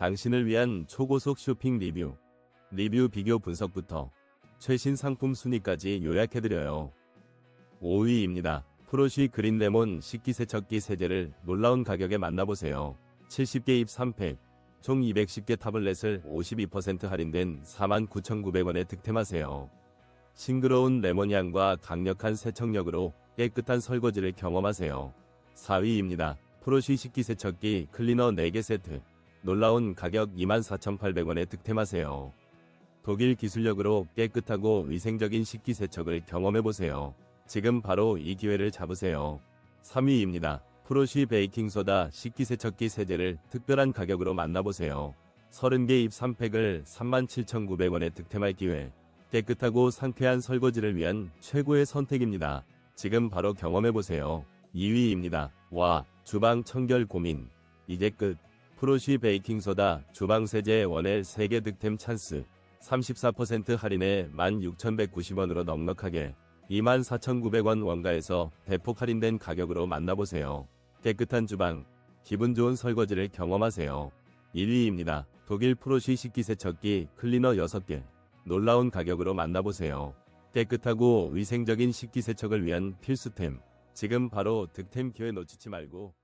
당신을 위한 초고속 쇼핑 리뷰, 리뷰 비교 분석부터 최신 상품 순위까지 요약해드려요. 5위입니다. 프로쉬 그린 레몬 식기세척기 세제를 놀라운 가격에 만나보세요. 70개 입 3팩, 총 210개 타블렛을 52% 할인된 49,900원에 득템하세요. 싱그러운 레몬 향과 강력한 세척력으로 깨끗한 설거지를 경험하세요. 4위입니다. 프로쉬 식기세척기 클리너 4개 세트. 놀라운 가격 24,800원에 득템하세요. 독일 기술력으로 깨끗하고 위생적인 식기세척을 경험해보세요. 지금 바로 이 기회를 잡으세요. 3위입니다. 프로쉬 베이킹소다 식기세척기 세제를 특별한 가격으로 만나보세요. 30개 입 3팩을 37,900원에 득템할 기회. 깨끗하고 상쾌한 설거지를 위한 최고의 선택입니다. 지금 바로 경험해보세요. 2위입니다. 와, 주방 청결 고민. 이제 끝. 프로쉬 베이킹소다 주방세제 원엘 3개 득템 찬스. 34% 할인에 16,190원으로 넉넉하게 24,900원 원가에서 대폭 할인된 가격으로 만나보세요. 깨끗한 주방, 기분 좋은 설거지를 경험하세요. 1위입니다. 독일 프로시 식기세척기 클리너 6개. 놀라운 가격으로 만나보세요. 깨끗하고 위생적인 식기세척을 위한 필수템. 지금 바로 득템 기회 놓치지 말고